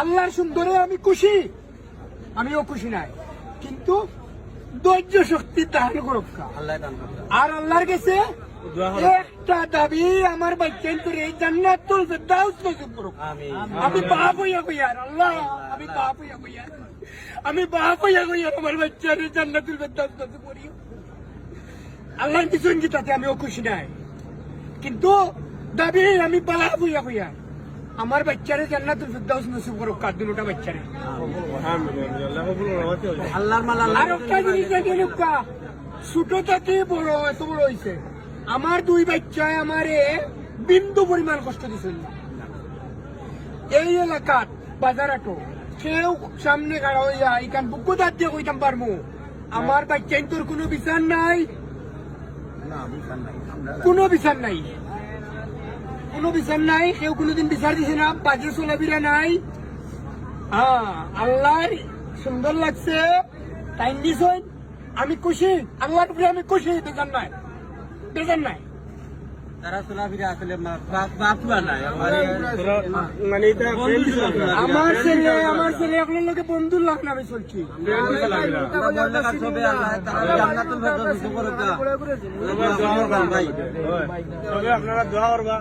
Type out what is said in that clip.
আল্লাহর সুন্দরে আমি খুশি। আমিও খুশি নাই। কিন্তু ধৈর্য শক্তি দান করক্কা আল্লাহ আর আল্লাহর কাছে একটা দাবি আমার বাচ্চান করে এই জান্নাতুল ফেরদাউস নসিব করুক। আমি আমি বাপ হইয়া কইয়ার আল্লাহ আমি বাপ হইয়া কইয়ার আমি বাপ হইয়া কইয়ার আমার বাচ্চার জান্নাতুল ফেরদাউস নসিব করিও। আল্লাহর পিছন গীতাতে আমিও খুশি নাই। কিন্তু দাবি আমি বাপ হইয়া কইয়ার আমার বাচ্চারে জান্নাতুল ফেরদাউস নসিব করুক কার দুটা বাচ্চারে। আল্লাহর মাল আর একটা জিনিস দেখে লুকা ছোট থেকে বড় এত বড় আমার দুই বাচ্চায় আমারে বিন্দু পরিমাণ কষ্ট দিছিল এই এলাকাত বাজার আটো কেউ সামনে গাড়া হইয়া ইকান বুকু দাঁত দিয়ে কইতাম পারমু। আমার বাচ্চাই তোর কোনো বিচার নাই। কোনো বিচার নাই। কোনো বিচার নাই কেউ কোনোদিন বিচার দিছে না বাজে চলাবিরা নাই। হ্যাঁ আল্লাহর সুন্দর লাগছে টাইম দিছেন আমি খুশি আল্লাহর উপরে আমি খুশি বেজান নাই বেজান নাই। আমার ছেলে আমার ছেলে লোকে বন্ধুর লাগ না। আমি চলছি আপনারা দোয়া করবা।